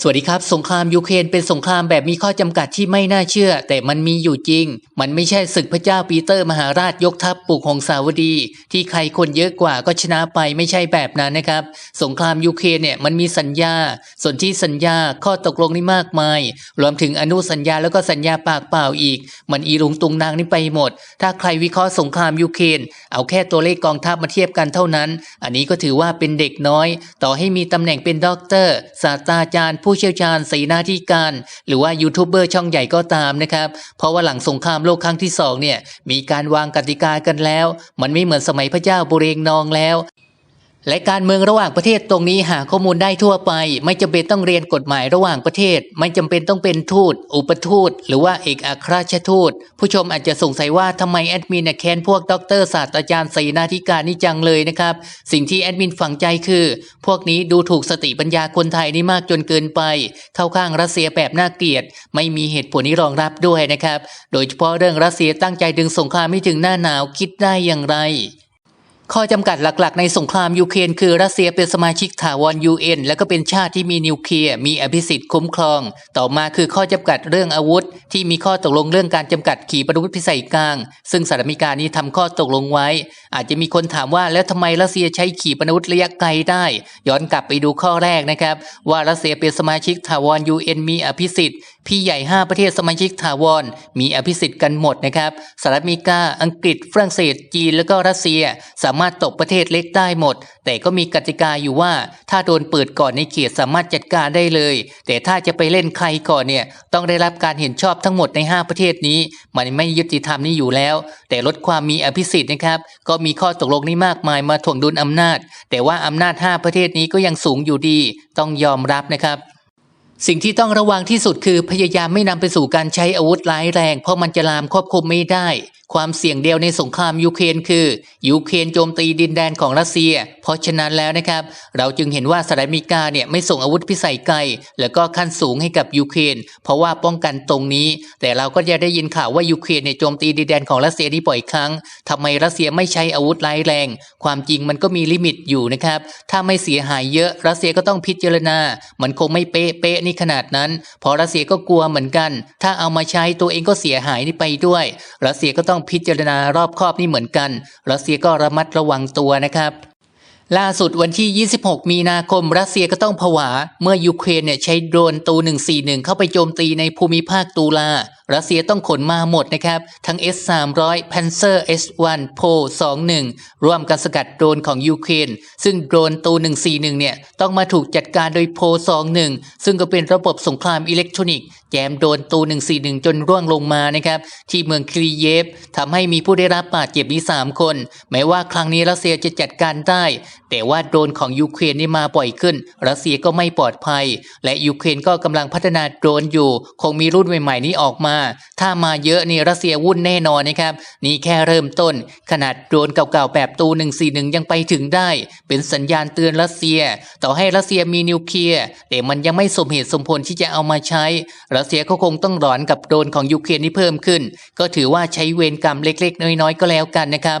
สวัสดีครับ สงครามยูเครนเป็นสงครามแบบมีข้อจำกัดที่ไม่น่าเชื่อ แต่มันมีอยู่จริง มันไม่ใช่ศึกพระเจ้าปีเตอร์มหาราชยกทัพปลุกหงสาวดี ที่ใครคนเยอะกว่าก็ชนะไปไม่ใช่แบบนั้นนะครับ สงครามยูเครนเนี่ยมันมีสัญญาส่วนที่สัญญาข้อตกลงนี่มากมาย รวมถึงอนุสัญญาแล้วก็สัญญาปากเปล่าอีก มันอีรุงตุงนางนี่ไปหมด ถ้าใครวิเคราะห์สงครามยูเครนเอาแค่ตัวเลขกองทัพมาเทียบกันเท่านั้น อันนี้ก็ถือว่าเป็นเด็กน้อย ต่อให้มีตำแหน่งเป็นด็อกเตอร์ศาสตราจารย์ผู้เชี่ยวชาญสีหน้าที่การ หรือว่ายูทูบเบอร์ช่องใหญ่ก็ตามนะครับ เพราะว่าหลังสงครามโลกครั้งที่สองเนี่ยมีการวางกติกากันแล้ว มันไม่เหมือนสมัยพระเจ้าบุเรงนองแล้ว และการเมืองระหว่างประเทศตรงนี้หาข้อมูลได้ทั่วไป ไม่จำเป็นต้องเรียนกฎหมายระหว่างประเทศ ไม่จำเป็นต้องเป็นทูต อุปทูต หรือว่าเอกอัครราชทูต ผู้ชมอาจจะสงสัยว่าทำไมแอดมินเนี่ยแค้นพวกด็อกเตอร์ศาสตราจารย์ศรีนาธิการนี่จังเลยนะครับ สิ่งที่แอดมินฝังใจคือ พวกนี้ดูถูกสติปัญญาคนไทยนี่มากจนเกินไป เข้าข้างรัสเซียแบบน่าเกลียด ไม่มีเหตุผลนี้รองรับด้วยนะครับ โดยเฉพาะเรื่องรัสเซียตั้งใจดึงสงครามให้ถึงหน้าหนาวคิดได้อย่างไร ข้อจำกัดหลักๆ ในสงครามยูเครนคือรัสเซียเป็นสมาชิกถาวร UN และก็เป็นชาติที่มีนิวเคลียร์มีอภิสิทธิ์คุ้มครอง ต่อมาคือข้อจำกัดเรื่องอาวุธ ที่มีข้อตกลงเรื่องการจำกัดขีปนาวุธพิสัยกลาง ซึ่งสหรัฐอเมริกานี้ทำข้อตกลงไว้ อาจจะมีคนถามว่าแล้วทำไมรัสเซียใช้ขีปนาวุธระยะไกลได้ ย้อนกลับไปดูข้อแรกนะครับว่ารัสเซียเป็นสมาชิกถาวร UN มีอภิสิทธิ์พี่ใหญ่ 5 ประเทศสมาชิกถาวร มีอภิสิทธิ์กันหมดนะครับสหรัฐอเมริกาอังกฤษฝรั่งเศสจีนแล้วก็รัสเซียสามารถตกประเทศเล็กได้หมด แต่ก็มีกติกาอยู่ว่า ถ้าโดนเปิดก่อนในเขตสามารถจัดการได้เลย แต่ถ้าจะไปเล่นใครก่อนเนี่ยต้องได้รับการเห็นชอบทั้งหมดใน 5 ประเทศนี้ มันไม่ยุติธรรมนี้อยู่แล้ว แต่ลดความมีอภิสิทธิ์นะครับ ก็มีข้อตกลงนี้มากมายมาถ่วงดุลอำนาจ แต่ว่าอำนาจ 5 ประเทศนี้ก็ยังสูงอยู่ดี ต้องยอมรับนะครับสิ่งที่ต้องระวังที่สุดคือพยายามไม่นำไปสู่การใช้อาวุธร้ายแรง เพราะมันจะลามควบคุมไม่ได้ ความเสี่ยงเดียวในสงครามยูเครนคือยูเครนโจมตีดินแดนของรัสเซีย เพราะฉะนั้นแล้วนะครับ เราจึงเห็นว่าสหรัฐอเมริกาเนี่ยไม่ส่งอาวุธพิสัยไกล แล้วก็ขั้นสูงให้กับยูเครนเพราะว่าป้องกันตรงนี้ แต่เราก็จะได้ยินข่าวว่ายูเครนเนี่ยโจมตีดินแดนของรัสเซียนี่บ่อยครั้งทำไมรัสเซียไม่ใช้อาวุธร้ายแรง ความจริงมันก็มีลิมิตอยู่นะครับ ถ้าไม่เสียหายเยอะรัสเซียก็ต้องพิจารณา มันคงไม่เป๊ะเป๊ะนี่ขนาดนั้นเพราะรัสเซียก็กลัวเหมือนกัน ถ้าเอามาใช้ตัวเองก็เสียหายนี่ไปด้วย รัสเซียก็ต้องพิจารณารอบคอบนี่เหมือนกันรัสเซียก็ระมัดระวังตัวนะครับ ล่าสุดวันที่ 26 มีนาคม รัสเซียก็ต้องผวา เมื่อยูเครนเนี่ยใช้โดรนตู 141 เข้าไปโจมตีในภูมิภาคตูลา รัสเซียต้องขนมาหมดนะครับ ทั้ง S-300 Panzer S-1 Po 21ร่วมกันสกัดโดรนของยูเครนซึ่งโดรนตู141 เนี่ย ต้องมาถูกจัดการโดย Po 21 ซึ่งก็เป็นระบบสงครามอิเล็กทรอนิกส์แจมโดรนตู141 จนร่วงลงมานะครับ ที่เมืองครีเยฟทำให้มีผู้ได้รับบาดเจ็บนี้ 3 คน แม้ว่าครั้งนี้รัสเซียจะจัดการได้ แต่ว่าโดรนของยูเครนนี่มาบ่อยขึ้น รัสเซียก็ไม่ปลอดภัย และยูเครนก็กำลังพัฒนาโดรนอยู่ คงมีรุ่นใหม่ ๆ นี้ออกมาถ้ามาเยอะนี่รัสเซียวุ่นแน่นอนนะครับ นี่แค่เริ่มต้น ขนาดโดรนเก่าๆแบบตู 141 ยังไปถึงได้ เป็นสัญญาณเตือนรัสเซีย ต่อให้รัสเซียมีนิวเคลียร์แต่มันยังไม่สมเหตุสมผลที่จะเอามาใช้ รัสเซียก็คงต้องร้อนกับโดรนของยูเครนที่เพิ่มขึ้น ก็ถือว่าใช้เวรกรรมเล็กๆ น้อยๆ ก็แล้วกันนะครับ